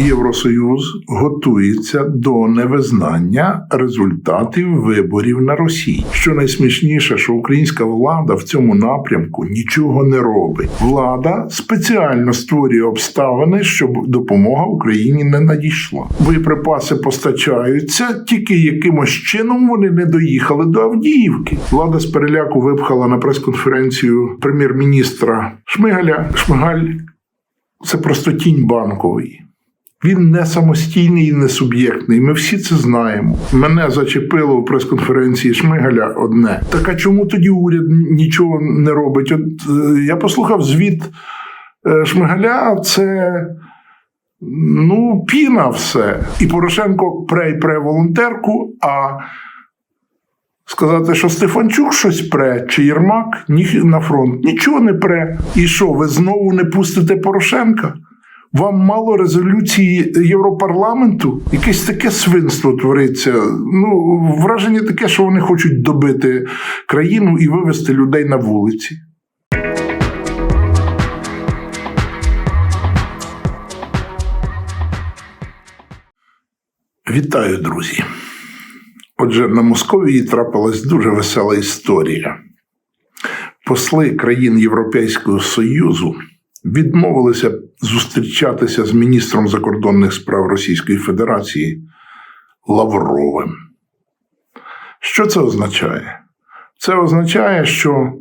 Євросоюз готується до невизнання результатів виборів на Росії. Що найсмішніше, що українська влада в цьому напрямку нічого не робить. Влада спеціально створює обставини, щоб допомога Україні не надійшла. Боєприпаси постачаються, тільки якимось чином вони не доїхали до Авдіївки. Влада з переляку випхала на прес-конференцію прем'єр-міністра Шмигаля. Шмигаль це просто тінь банковий. Він не самостійний і не суб'єктний. Ми всі це знаємо. Мене зачепило у прес-конференції Шмигаля одне. Так а чому тоді уряд нічого не робить? От е, я послухав звіт е, Шмигаля, це ну, піна все. І Порошенко пре пре волонтерку, а сказати, що Стефанчук щось пре, чи Єрмак ні на фронт нічого не пре. І що, ви знову не пустите Порошенка? Вам мало резолюції Європарламенту? Якесь таке свинство твориться. Ну, враження таке, що вони хочуть добити країну і вивести людей на вулиці. Вітаю, друзі. Отже, на Московії трапилась дуже весела історія. Посли країн Європейського Союзу відмовилися зустрічатися з міністром закордонних справ Російської Федерації Лавровим. Що це означає? Це означає, що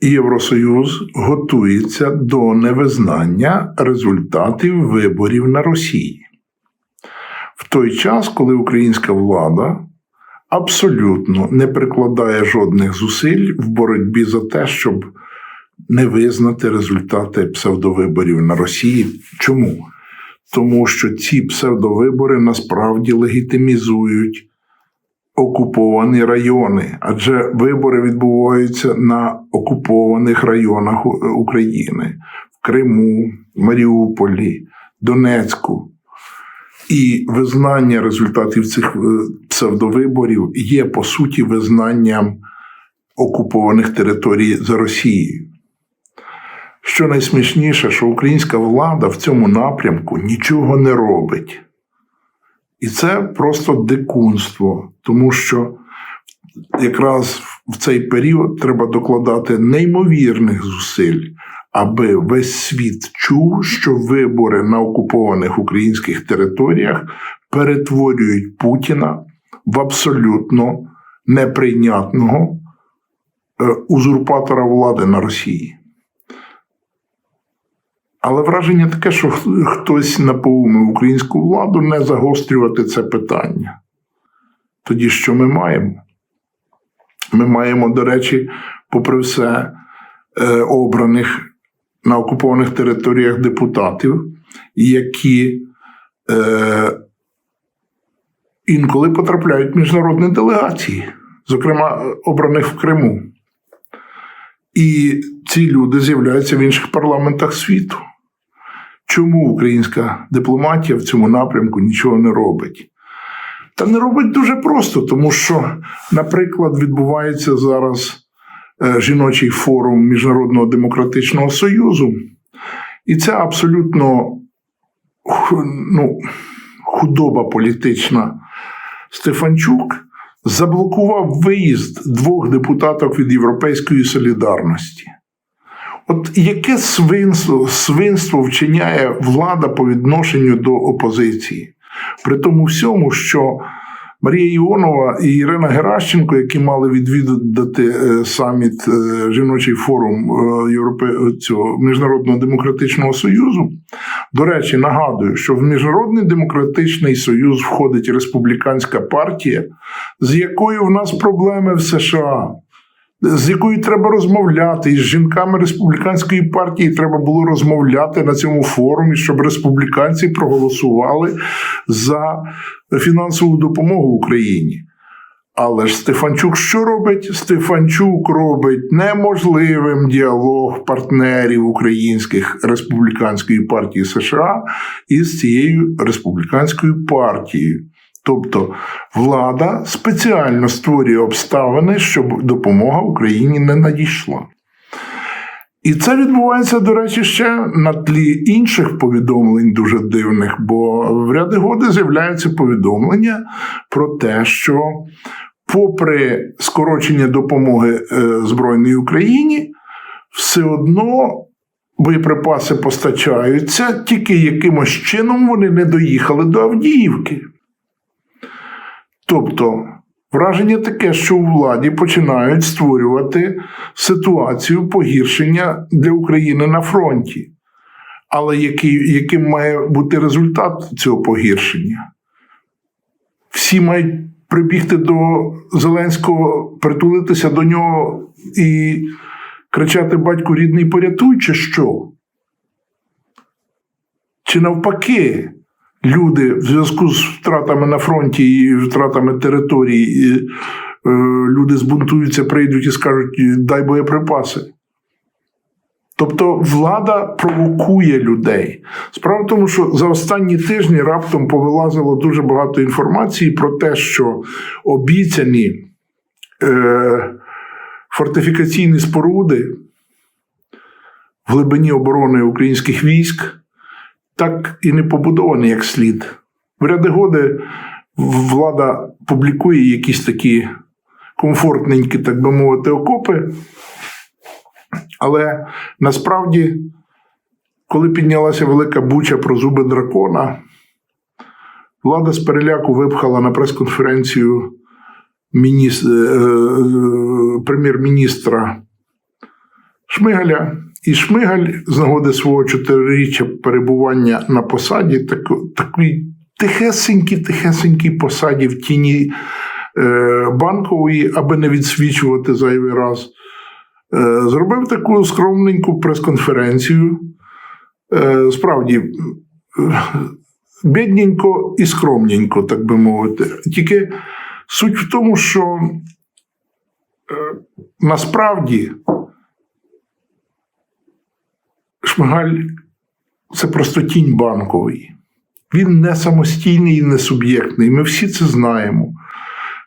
Євросоюз готується до невизнання результатів виборів на Росії. В той час, коли українська влада абсолютно не прикладає жодних зусиль в боротьбі за те, щоб не визнати результати псевдовиборів на Росії. Чому? Тому що ці псевдовибори насправді легітимізують окуповані райони, адже вибори відбуваються на окупованих районах України в Криму, Маріуполі, Донецьку. І визнання результатів цих е, псевдовиборів є по суті визнанням окупованих територій за Росією. Що найсмішніше, що українська влада в цьому напрямку нічого не робить. І це просто дикунство, тому що якраз в цей період треба докладати неймовірних зусиль, аби весь світ чув, що вибори на окупованих українських територіях перетворюють Путіна в абсолютно неприйнятного е, узурпатора влади на Росії. Але враження таке, що хтось напоумив українську владу не загострювати це питання. Тоді що ми маємо? Ми маємо, до речі, попри все, е, обраних на окупованих територіях депутатів, які е, інколи потрапляють в міжнародні делегації, зокрема обраних в Криму. І ці люди з'являються в інших парламентах світу. Чому українська дипломатія в цьому напрямку нічого не робить? Та не робить дуже просто, тому що, наприклад, відбувається зараз е, жіночий форум Міжнародного демократичного союзу, і це абсолютно ну, худоба політична Стефанчук заблокував виїзд двох депутатів від Європейської солідарності. От яке свинство, свинство вчиняє влада по відношенню до опозиції? При тому всьому, що Марія Іонова і Ірина Геращенко, які мали відвідати е, саміт е, жіночий форум е, Європе... цього Міжнародного демократичного союзу, до речі, нагадую, що в Міжнародний демократичний союз входить республіканська партія, з якою в нас проблеми в США з якою треба розмовляти, і з жінками республіканської партії треба було розмовляти на цьому форумі, щоб республіканці проголосували за фінансову допомогу Україні. Але ж Стефанчук що робить? Стефанчук робить неможливим діалог партнерів українських республіканської партії США із цією республіканською партією. Тобто влада спеціально створює обставини, щоб допомога Україні не надійшла. І це відбувається, до речі, ще на тлі інших повідомлень дуже дивних, бо в ряди годи з'являються повідомлення про те, що, попри скорочення допомоги е, Збройній Україні, все одно боєприпаси постачаються, тільки якимось чином вони не доїхали до Авдіївки. Тобто, враження таке, що у владі починають створювати ситуацію погіршення для України на фронті. Але який, яким має бути результат цього погіршення? Всі мають прибігти до Зеленського, притулитися до нього і кричати батьку рідний порятуй, чи що? Чи навпаки, люди в зв'язку з втратами на фронті і втратами території, і, е, люди збунтуються, прийдуть і скажуть: дай боєприпаси. Тобто влада провокує людей. Справа в тому, що за останні тижні раптом повилазило дуже багато інформації про те, що обіцяні е, фортифікаційні споруди в глибині оборони українських військ так і не побудовані як слід. В ряди годи влада публікує якісь такі комфортненькі, так би мовити, окопи. Але насправді, коли піднялася велика буча про зуби дракона, влада з переляку випхала на прес-конференцію е, е, прем'єр-міністра Шмигаля. І Шмигаль з нагоди свого чотириріччя перебування на посаді, так, такий тихесенький, тихесенький посаді в тіні е, банкової, аби не відсвічувати зайвий раз. Е, зробив таку скромненьку прес-конференцію. Е, справді, е, бідненько і скромненько, так би мовити. Тільки суть в тому, що насправді Шмигаль це просто тінь банковий. Він не самостійний і не суб'єктний. Ми всі це знаємо.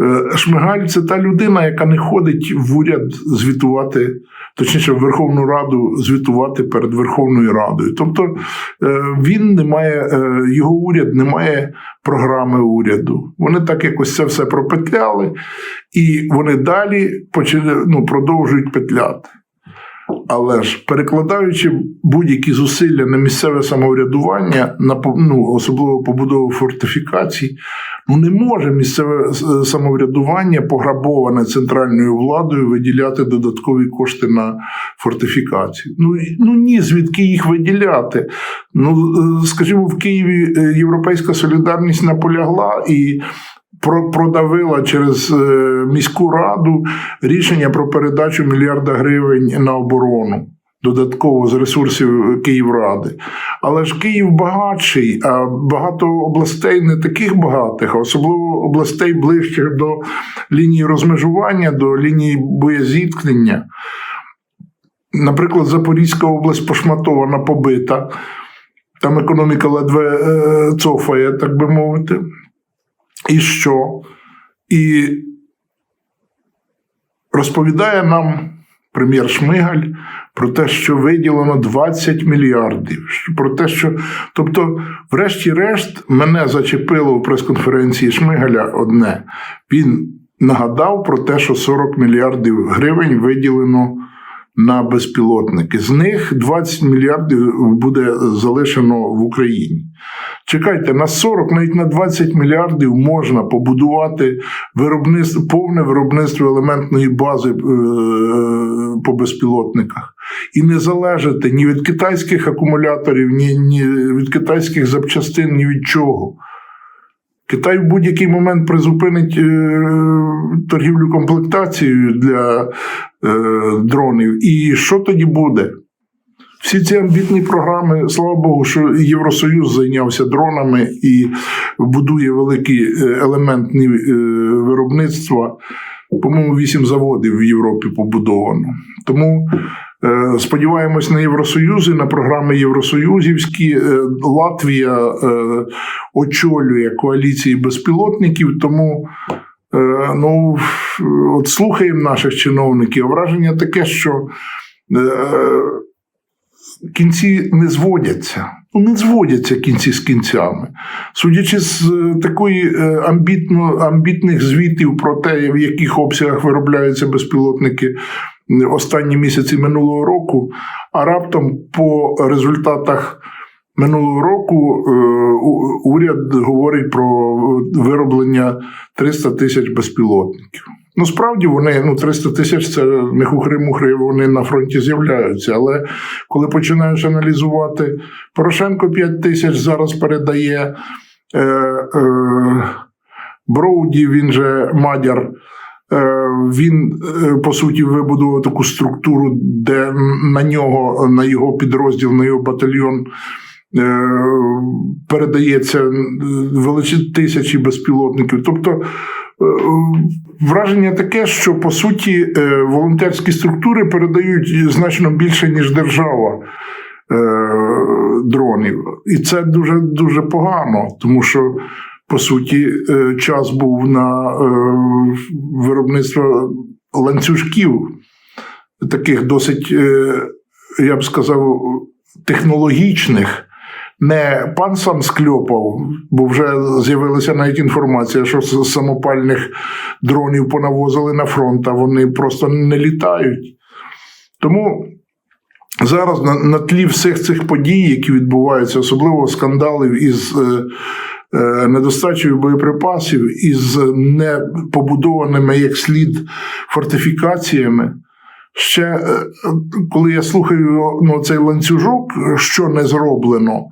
Е, Шмигаль це та людина, яка не ходить в уряд звітувати, точніше, в Верховну Раду звітувати перед Верховною Радою. Тобто е, він не має, е, його уряд не має програми уряду. Вони так якось це все пропетляли, і вони далі ну, продовжують петляти. Але ж перекладаючи будь-які зусилля на місцеве самоврядування, на ну, особливо побудову фортифікацій, ну не може місцеве самоврядування, пограбоване центральною владою, виділяти додаткові кошти на фортифікацію. Ну ну ні, звідки їх виділяти? Ну е, скажімо, в Києві е, Європейська солідарність наполягла і продавила через е, міську раду рішення про передачу мільярда гривень на оборону. Додатково з ресурсів Київради. Але ж Київ багатший, а багато областей не таких багатих, а особливо областей ближчих до лінії розмежування, до лінії боєзіткнення. Наприклад, Запорізька область пошматована, побита, там економіка ледве е, цофає, так би мовити. І що? І розповідає нам прем'єр Шмигаль про те, що виділено 20 мільярдів. Про те, що, тобто, врешті-решт, мене зачепило у прес-конференції Шмигаля одне. Він нагадав про те, що 40 мільярдів гривень виділено на безпілотники. З них 20 мільярдів буде залишено в Україні. Чекайте, на 40, навіть на 20 мільярдів можна побудувати виробництво, повне виробництво елементної бази е, по безпілотниках. І не залежати ні від китайських акумуляторів, ні, ні від китайських запчастин, ні від чого. Китай в будь-який момент призупинить е, торгівлю комплектацією для е, дронів. І що тоді буде? Всі ці амбітні програми, слава Богу, що Євросоюз зайнявся дронами і будує великі е, елементні е, виробництва. По-моєму, вісім заводів в Європі побудовано. Тому е, сподіваємось на Євросоюз і на програми Євросоюзівські. Латвія очолює коаліції безпілотників, тому ну, от слухаємо наших чиновників. Враження таке, що кінці не зводяться. Ну, не зводяться кінці з кінцями. Судячи з е, такої е, амбітно, амбітних звітів про те, в яких обсягах виробляються безпілотники останні місяці минулого року, а раптом по результатах минулого року е, уряд говорить про вироблення 300 тисяч безпілотників. Ну, справді вони ну 300 тисяч це не хухри-мухри, вони на фронті з'являються. Але коли починаєш аналізувати, Порошенко 5 тисяч зараз передає е, е, Броуді, він же Мадяр. е, Він е, по суті вибудував таку структуру, де на нього, на його підрозділ, на його батальйон е, передається величі тисячі безпілотників. Тобто враження таке, що по суті е, волонтерські структури передають значно більше, ніж держава е, дронів. І це дуже дуже погано, тому що. По суті, е, час був на виробництво ланцюжків, таких досить, я б сказав, технологічних. Не пан сам скльопав, бо вже з'явилася навіть інформація, що з самопальних дронів понавозили на фронт, а вони просто не літають. Тому зараз на, на тлі всіх цих подій, які відбуваються, особливо скандалів із е, е, недостачею боєприпасів, із непобудованими як слід фортифікаціями. Ще е, коли я слухаю ну, цей ланцюжок, що не зроблено.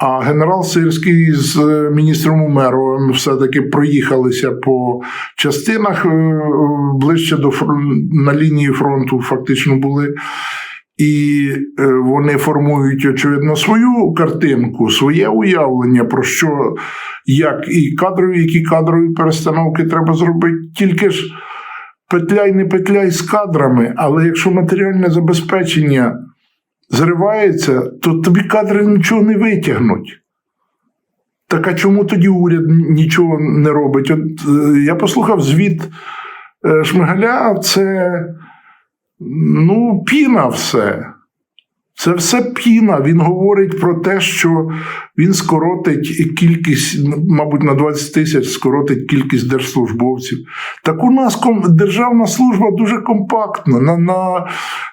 А генерал Сирський з е, міністром Умеровим все-таки проїхалися по частинах е, ближче до на лінії фронту, фактично були. І е, вони формують, очевидно, свою картинку, своє уявлення про що, як і кадрові, які кадрові перестановки треба зробити. Тільки ж петляй, не петляй з кадрами, але якщо матеріальне забезпечення зривається, то тобі кадри нічого не витягнуть. Так а чому тоді уряд нічого не робить? От е, я послухав звіт е, Шмигаля, це ну, піна все. Це все піна. Він говорить про те, що він скоротить кількість, мабуть, на 20 тисяч скоротить кількість держслужбовців. Так у нас державна служба дуже компактна. На, на,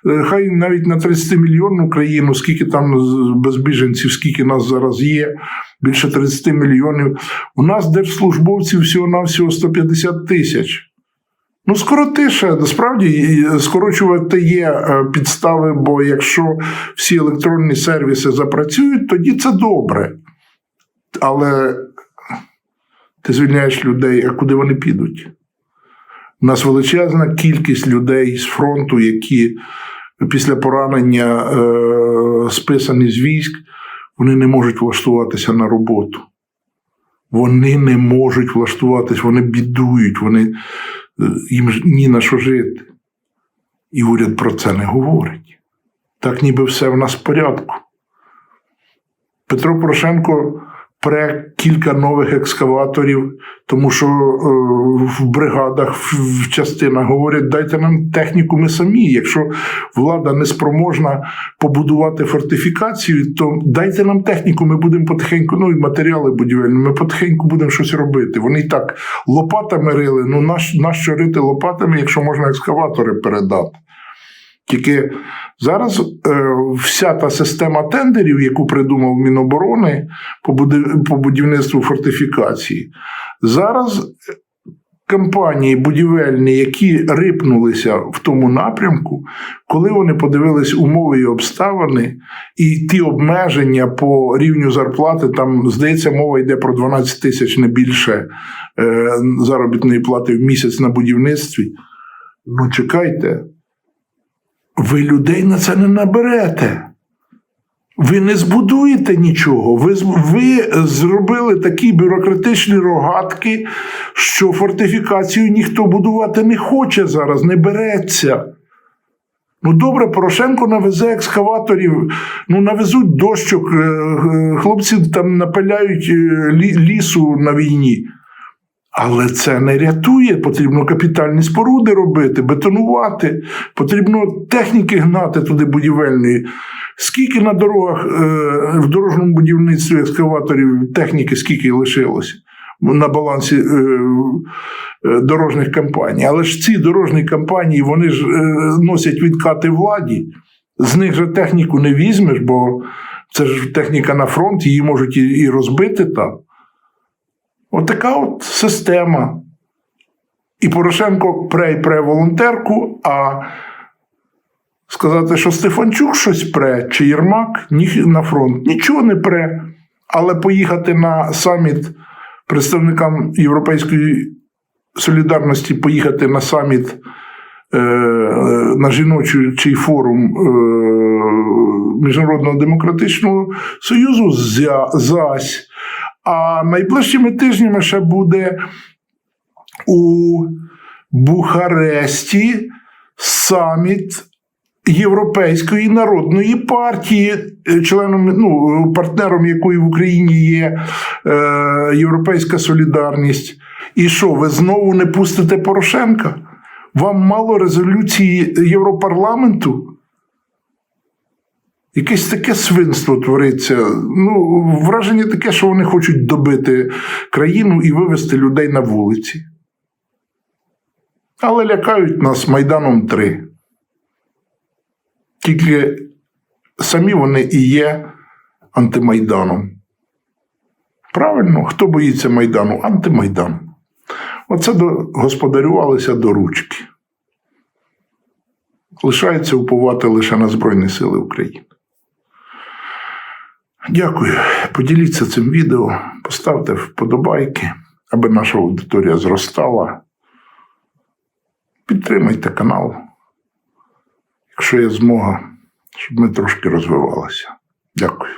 е, хай навіть на 30 мільйонну країну, скільки там з- без біженців, скільки нас зараз є, більше 30 мільйонів. У нас держслужбовців всього-навсього 150 тисяч. Ну, скоротише, справді скорочувати є е, підстави, бо якщо всі електронні сервіси запрацюють, тоді це добре. Але ти звільняєш людей, а куди вони підуть? У нас величезна кількість людей з фронту, які після поранення е, списані з військ, вони не можуть влаштуватися на роботу. Вони не можуть влаштуватись, вони бідують, вони, їм ж ні на що жити. І уряд про це не говорить. Так ніби все в нас в порядку. Петро Порошенко пре кілька нових екскаваторів, тому що е, в бригадах, в, частинах говорять, дайте нам техніку ми самі. Якщо влада не спроможна побудувати фортифікацію, то дайте нам техніку, ми будемо потихеньку, ну і матеріали будівельні, ми потихеньку будемо щось робити. Вони так лопатами рили. Ну нащо рити лопатами, якщо можна екскаватори передати? Тільки зараз е, вся та система тендерів, яку придумав Міноборони по, будівництву фортифікації, зараз компанії будівельні, які рипнулися в тому напрямку, коли вони подивились умови і обставини, і ті обмеження по рівню зарплати, там, здається, мова йде про 12 тисяч не більше е, заробітної плати в місяць на будівництві. Ну, чекайте, ви людей на це не наберете. Ви не збудуєте нічого. Ви, ви зробили такі бюрократичні рогатки, що фортифікацію ніхто будувати не хоче зараз, не береться. Ну, добре, Порошенко навезе екскаваторів, ну навезуть дощок, е, хлопці там напиляють е, лісу на війні. Але це не рятує. Потрібно капітальні споруди робити, бетонувати, потрібно техніки гнати туди будівельної. Скільки на дорогах е, в дорожньому будівництві екскаваторів техніки, скільки лишилося на балансі е, е, дорожніх компаній. Але ж ці дорожні компанії вони ж носять відкати владі. З них же техніку не візьмеш, бо це ж техніка на фронт, її можуть і розбити там. Отака от система. І Порошенко пре і пре волонтерку, а сказати, що Стефанчук щось пре, чи Єрмак ні на фронт. Нічого не пре. Але поїхати на саміт представникам Європейської солідарності, поїхати на саміт е, на жіночий форум е, Міжнародного демократичного союзу зя, зась. А найближчими тижнями ще буде у Бухаресті саміт Європейської народної партії, е, членом, ну, партнером якої в Україні є е, Європейська Солідарність. І що, ви знову не пустите Порошенка? Вам мало резолюції Європарламенту? Якесь таке свинство твориться. Ну, враження таке, що вони хочуть добити країну і вивести людей на вулиці. Але лякають нас Майданом 3. Тільки самі вони і є антимайданом. Правильно, хто боїться Майдану? Антимайдан. Оце господарювалися до ручки. Лишається уповати лише на Збройні Сили України. Дякую. Поділіться цим відео, поставте вподобайки, аби наша аудиторія зростала. Підтримайте канал, якщо є змога, щоб ми трошки розвивалися. Дякую.